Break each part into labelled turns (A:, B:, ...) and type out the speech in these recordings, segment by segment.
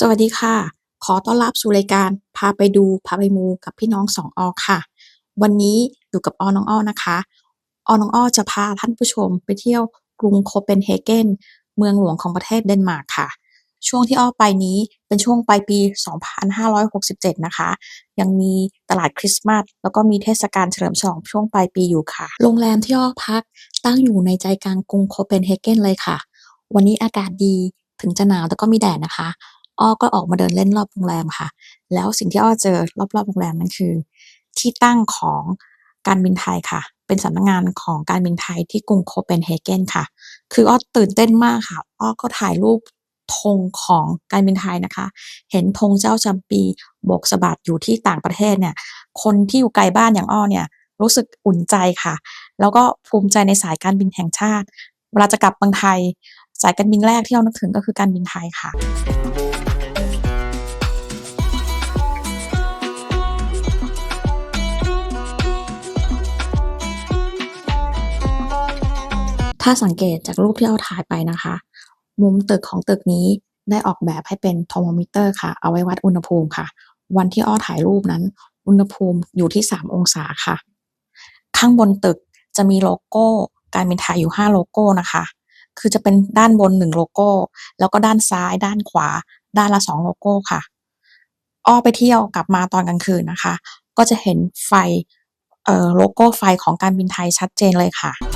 A: สวัสดีค่ะ ขอต้อนรับสู่รายการพาไปดูพาไปมูกับพี่น้องสองอค่ะ วันนี้อยู่กับออน้องอ้อนะคะอน้องอ้อจะพาท่านผู้ชมไปเที่ยวกรุงโคเปนเฮเกนเมืองหลวงของประเทศเดนมาร์กค่ะ ช่วงที่อ้อไปนี้เป็นช่วงปลายปี 2567 นะคะ ยังมีตลาดคริสต์มาสแล้วก็มีเทศกาลเฉลิมฉลองช่วงปลายปีอยู่ค่ะ โรงแรมที่อ้อพักตั้งอยู่ในใจกลางกรุงโคเปนเฮเกนเลยค่ะ วันนี้อากาศดีถึงจะหนาวแต่ก็มีแดดนะคะ อ้อก็ออกมาเดินเล่นรอบโรงแรมค่ะ แล้วสิ่งที่อ้อเจอรอบๆโรงแรมนั่นคือ ที่ตั้งของการบินไทยค่ะ เป็นสำนักงานของการบินไทยที่กรุงโคเปนเฮเกนค่ะ คืออ้อตื่นเต้นมากค่ะ อ้อก็ถ่ายรูปธงของการบินไทยนะคะ เห็นธงเจ้าจำปีโบกสะบัดอยู่ที่ต่างประเทศเนี่ย คนที่อยู่ไกลบ้านอย่างอ้อเนี่ยรู้สึกอุ่นใจค่ะ แล้วก็ภูมิใจในสายการบินแห่งชาติ เวลาจะกลับเมืองไทย สายการบินแรกที่อ้อนึกถึงก็คือการบินไทยค่ะ ถ้าสังเกตจากรูปที่อ้อถ่ายไปนะคะ มุมตึกของตึกนี้ได้ออกแบบให้เป็นเทอร์โมมิเตอร์ค่ะ เอาไว้วัดอุณหภูมิค่ะ วันที่อ้อถ่ายรูปนั้น อุณหภูมิอยู่ที่ 3 องศาค่ะ ข้างบนตึกจะมีโลโก้การบินไทยอยู่ 5 โลโก้นะคะ คือจะเป็นด้านบน 1 โลโก้ แล้วก็ด้านซ้าย ด้านขวา ด้านละ 2 โลโก้ค่ะ อ้อไปเที่ยวกลับมาตอนกลางคืนนะคะ ก็จะเห็นไฟเอ่อโลโก้ไฟของการบินไทยชัดเจนเลยค่ะ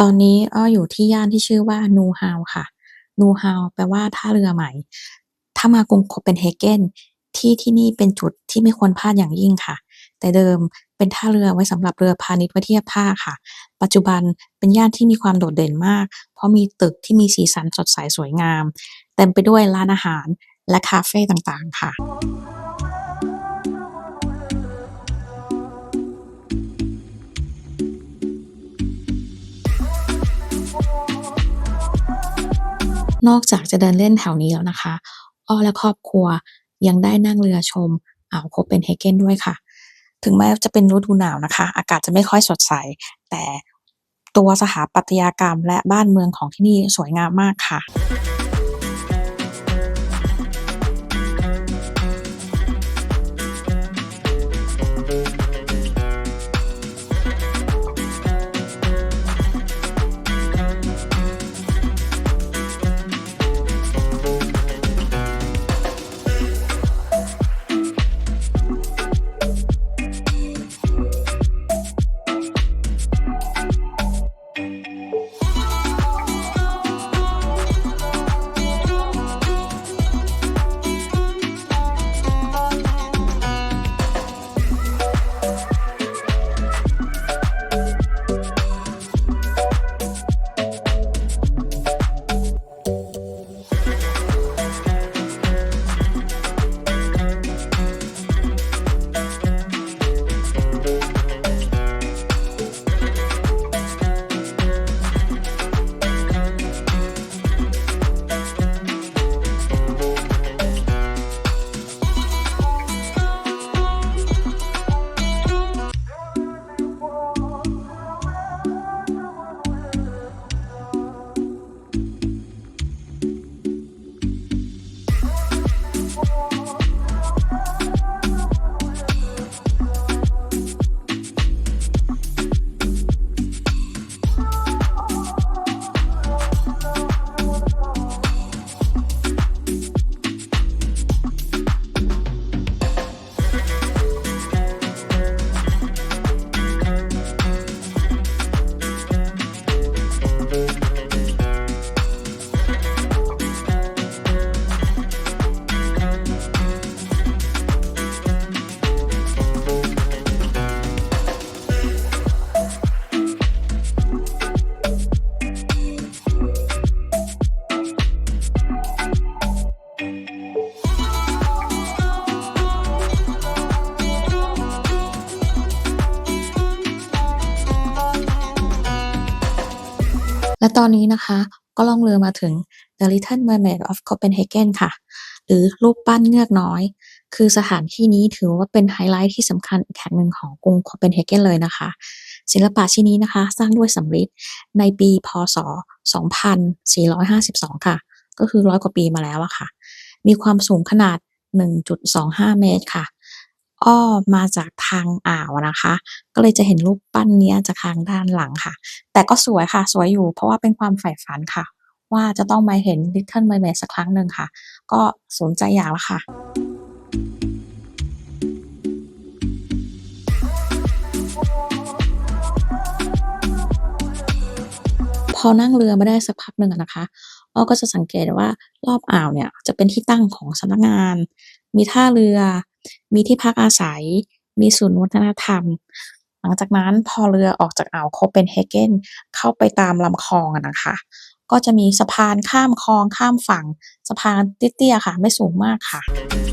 A: ตอนนี้อ้ออยู่ที่ย่านที่ชื่อว่านูฮาวค่ะ นูฮาวแปลว่าท่าเรือใหม่ ถ้ามากรุงโคเปนเฮเกนที่ที่นี่เป็นจุดที่ไม่ควรพลาดอย่างยิ่งค่ะ แต่เดิมเป็นท่าเรือไว้สำหรับเรือพาณิชย์ไว้เทียบท่าค่ะ ปัจจุบันเป็นย่านที่มีความโดดเด่นมาก เพราะมีตึกที่มีสีสันสดใสสวยงาม เต็มไปด้วยร้านอาหารและคาเฟ่ต่างๆ ค่ะ นอกจากจะเดินเล่นแถวนี้แล้วนะคะ อ้อและครอบครัวยังได้นั่งเรือชมอ่าวโคเปนเฮเกนด้วยค่ะ ถึงแม้จะเป็นฤดูหนาวนะคะ อากาศจะไม่ค่อยสดใส แต่ตัวสถาปัตยกรรมและบ้านเมืองของที่นี่สวยงามมากค่ะ และตอนนี้นะคะ ก็ล่องเรือมาถึง The Little Mermaid of Copenhagen ค่ะ หรือรูปปั้นเงือกน้อย คือสถานที่นี้ถือว่าเป็นไฮไลท์ที่สำคัญอีกแห่งหนึ่งของกรุงโคเปนเฮเกนเลยนะคะ ศิลปะชิ้นนี้นะคะ สร้างด้วยสำริดในปีพ.ศ.2452 ค่ะ ก็คือ100กว่าปีมาแล้วอะค่ะ มีความสูงขนาด 1.25 เมตรค่ะ อ้อมาจากทางอ่าวนะคะ ก็เลยจะเห็นรูปปั้นเนี้ยจากทางด้านหลังค่ะ แต่ก็สวยค่ะ สวยอยู่ เพราะว่าเป็นความใฝ่ฝันค่ะ ว่าจะต้องมาเห็น Little Mermaid สักครั้งหนึ่งค่ะ ก็สมใจอยากแล้วค่ะพอนั่งเรือมาได้สักพักหนึ่งนะคะอ้อก็จะสังเกตว่ารอบอ่าวเนี่ยจะเป็นที่ตั้งของสำนักงาน มีท่าเรือ มีที่พักอาศัย มีศูนย์วัฒนธรรม หลังจากนั้นพอเรือออกจากอ่าวโคเปนเฮเกนเข้าไปตามลำคลองนะคะ ก็จะมีสะพานข้ามคลองข้ามฝั่ง สะพานเตี้ยๆค่ะ ไม่สูงมากค่ะ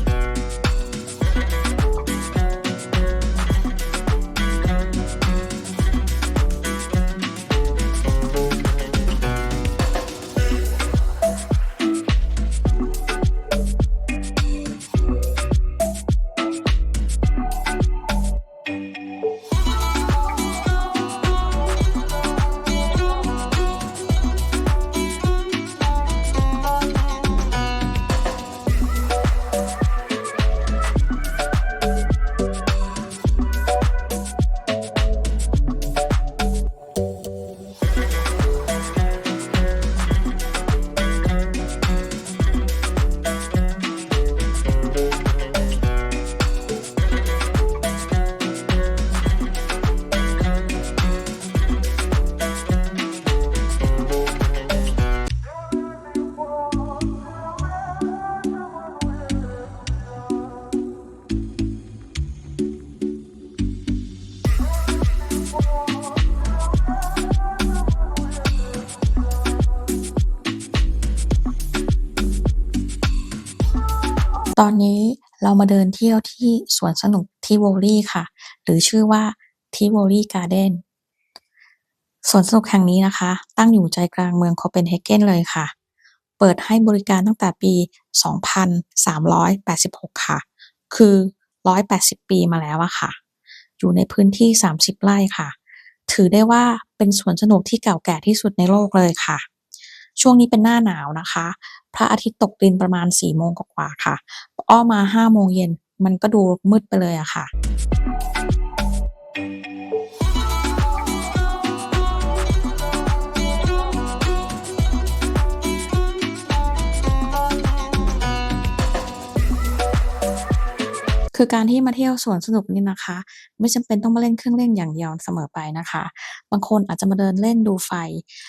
A: ตอนนี้เรามาเดินเที่ยวที่สวนสนุก Tivoli ค่ะ หรือชื่อว่า Tivoli Garden สวนสนุกแห่งนี้นะคะ ตั้งอยู่ใจกลางเมืองโคเปนเฮเกนเลยค่ะ เปิดให้บริการตั้งแต่ปี 2386 ค่ะ คือ 180 ปีมาแล้วอะค่ะ อยู่ในพื้นที่ 30 ไร่ค่ะ ถือได้ว่าเป็นสวนสนุกที่เก่าแก่ที่สุดในโลกเลยค่ะ ช่วงนี้เป็นหน้าหนาวนะคะ พระอาทิตย์ตกดินประมาณ4โมงกว่าค่ะ อ้อมา5โมงเย็นมันก็ดูมืดไปเลยอะค่ะคือการที่มาเที่ยวสวนสนุกนี่นะคะ ไม่จำเป็นต้องมาเล่นเครื่องเล่นอย่างเดียวเสมอไปนะคะ บางคนอาจจะมาเดินเล่นดูไฟ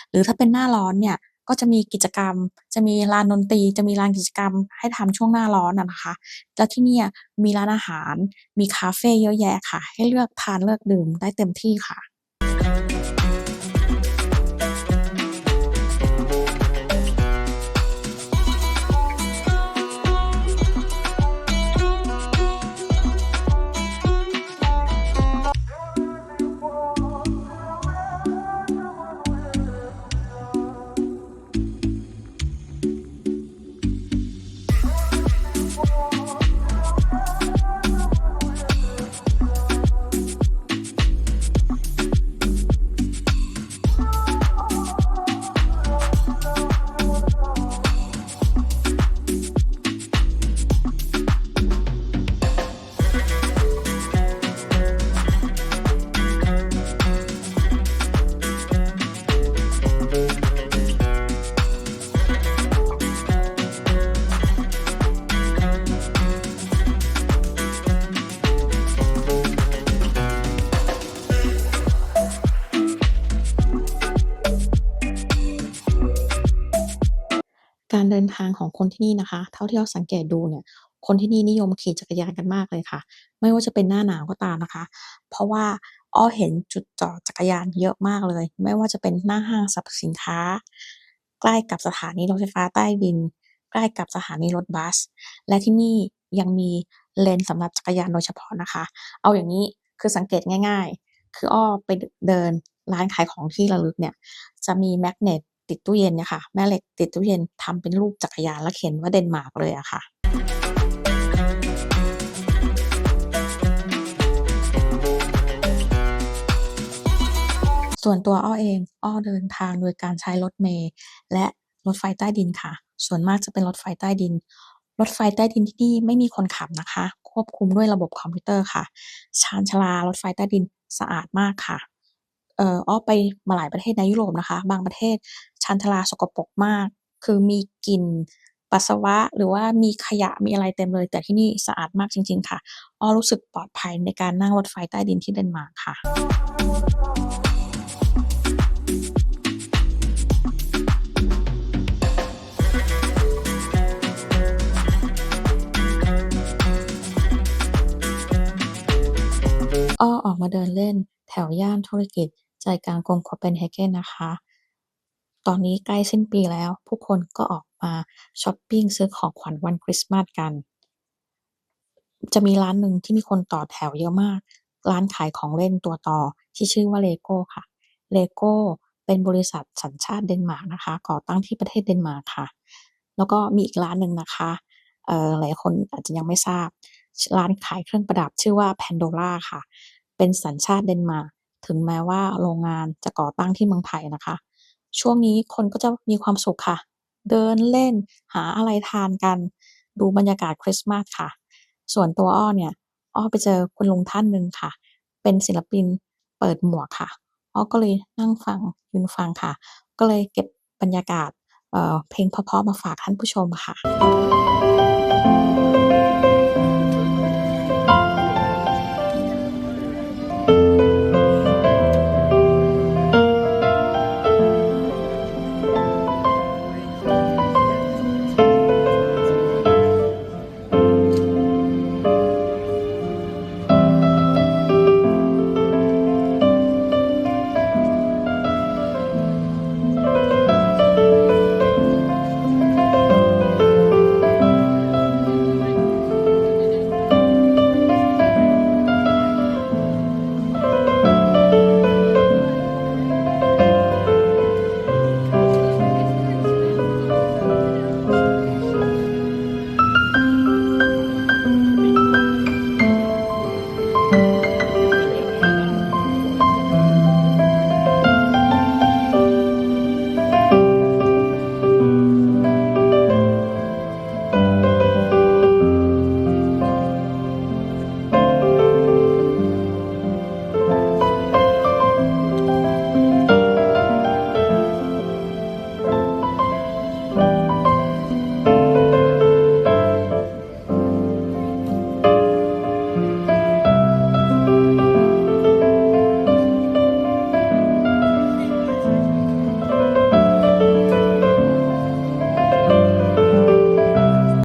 A: หรือถ้าเป็นหน้าร้อนเนี่ย ก็จะมีกิจกรรม จะมีลานดนตรี จะมีลานกิจกรรม ให้ทำช่วงหน้าร้อนนะคะ แล้วที่นี่มีร้านอาหาร มีคาเฟ่เยอะแยะค่ะ ให้เลือกทานเลือกดื่มได้เต็มที่ค่ะ การเดินทางของคนที่นี่นะคะ เท่าที่อ้อสังเกตดูเนี่ย คนที่นี่นิยมขี่จักรยานกันมากเลยค่ะ ไม่ว่าจะเป็นหน้าหนาวก็ตามนะคะ เพราะว่าอ้อเห็นจุดจอดจักรยานเยอะมากเลย ไม่ว่าจะเป็นหน้าห้างสรรพสินค้า ใกล้กับสถานีรถไฟฟ้าใต้ดิน ใกล้กับสถานีรถบัส และที่นี่ยังมีเลนสำหรับจักรยานโดยเฉพาะนะคะ เอาอย่างนี้คือสังเกตง่าย ๆ คืออ้อไปเดินร้านขายของที่ระลึกเนี่ย จะมีแมกเนต ติดตู้เย็นเนี่ยค่ะแม่เหล็กติดตู้เย็นทำเป็นรูปจักรยานแล้วเขียนว่าเดนมาร์กเลยอะค่ะส่วนตัวอ้อเองอ้อเดินทางโดยการใช้รถเมล์และรถไฟใต้ดินค่ะ ส่วนมากจะเป็นรถไฟใต้ดิน รถไฟใต้ดินที่นี่ไม่มีคนขับนะคะ ควบคุมด้วยระบบคอมพิวเตอร์ค่ะ ชานชลารถไฟใต้ดินสะอาดมากค่ะเอ่ออ้อไปมาหลายประเทศในยุโรปนะคะ บางประเทศ ชานชาลาสกปรกมาก คือมีกลิ่นปัสสาวะ หรือว่ามีขยะมีอะไรเต็มเลย แต่ที่นี่สะอาดมากจริง ๆ ค่ะอ้อรู้สึกปลอดภัยในการนั่งรถไฟใต้ดินที่เดนมาร์กค่ะอ้อออกมาเดินเล่นแถวย่านธุรกิจใจกลางกรุงโคเปนเฮเกนนะคะ ตอนนี้ใกล้สิ้นปีแล้ว ผู้คนก็ออกมาชอปปิ้งซื้อของขวัญวันคริสต์มาสกัน จะมีร้านหนึ่งที่มีคนต่อแถวเยอะมาก ร้านขายของเล่นตัวต่อที่ชื่อว่า LEGO ค่ะ LEGO เป็นบริษัทสัญชาติเดนมาร์กนะคะ ก่อตั้งที่ประเทศเดนมาร์กค่ะ แล้วก็มีอีกร้านหนึ่งนะคะเอ่อหลายคนอาจจะยังไม่ทราบ ร้านขายเครื่องประดับชื่อว่า Pandora ค่ะ เป็นสัญชาติเดนมาร์กถึงแม้ว่าโรงงานจะก่อตั้งที่เมืองไทยนะคะ ช่วงนี้คนก็จะมีความสุขค่ะ เดินเล่นหาอะไรทานกัน ดูบรรยากาศคริสต์มาสค่ะ ส่วนตัวอ้อเนี่ย อ้อไปเจอคุณลุงท่านหนึ่งค่ะ เป็นศิลปินเปิดหมวกค่ะ อ้อก็เลยนั่งฟังยืนฟังค่ะ ก็เลยเก็บบรรยากาศเออเพลงเพราะๆมาฝากท่านผู้ชมค่ะ